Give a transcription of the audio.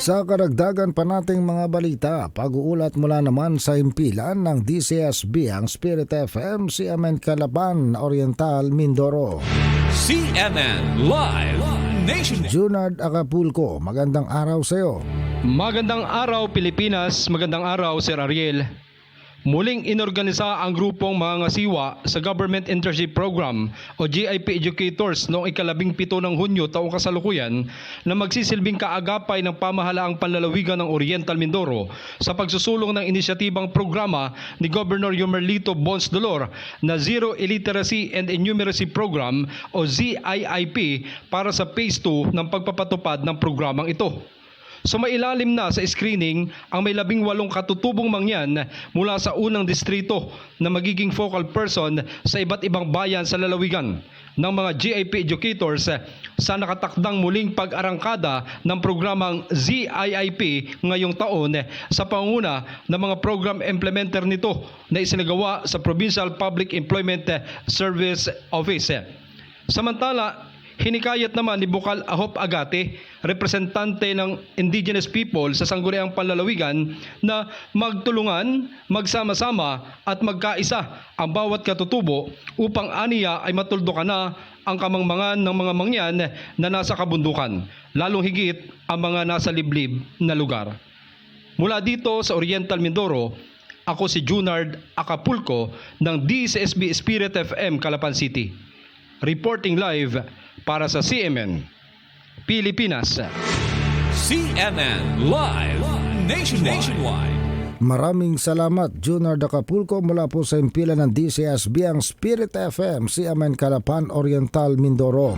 Sa karagdagan pa nating mga balita, pag-uulat mula naman sa impilan ng DCSB ang Spirit FM, CMN Calaban, Oriental, Mindoro. CNN Live Nation. Junard Acapulco, magandang araw sa iyo. Magandang araw Pilipinas, magandang araw Sir Ariel. Muling inorganisa ang grupong mga ngasiwa sa Government Internship Program o GIP Educators noong ikalabing pito ng Hunyo taong kasalukuyan na magsisilbing kaagapay ng pamahalaang panlalawigan ng Oriental Mindoro sa pagsusulong ng inisyatibang programa ni Governor Yomerlito Bons Dolor na Zero Illiteracy and Innumeracy Program o ZIIP para sa Phase 2 ng pagpapatupad ng programang ito. Sumailalim na sa screening ang may labing walong katutubong mangyan mula sa unang distrito na magiging focal person sa iba't ibang bayan sa lalawigan ng mga GIP educators sa nakatakdang muling pag-arangkada ng programang ZIIP ngayong taon sa panguna ng mga program implementer nito na isinagawa sa Provincial Public Employment Service Office. Samantala, Hinikayat naman ni Bukal Ahop Agate, representante ng indigenous people sa Sangguniang Panlalawigan na magtulungan, magsama-sama at magkaisa ang bawat katutubo upang aniya ay matuldukan na ang kamangmangan ng mga mangyan na nasa kabundukan, lalong higit ang mga nasa liblib na lugar. Mula dito sa Oriental Mindoro, ako si Junard Acapulco ng DCSB Spirit FM Calapan City. Reporting live para sa CMN Pilipinas. CNN Live Nation. Nationwide. Maraming salamat, Junard Acapulco mula po sa impilan ng DCSB ang Spirit FM, CMN Calapan, Oriental, Mindoro.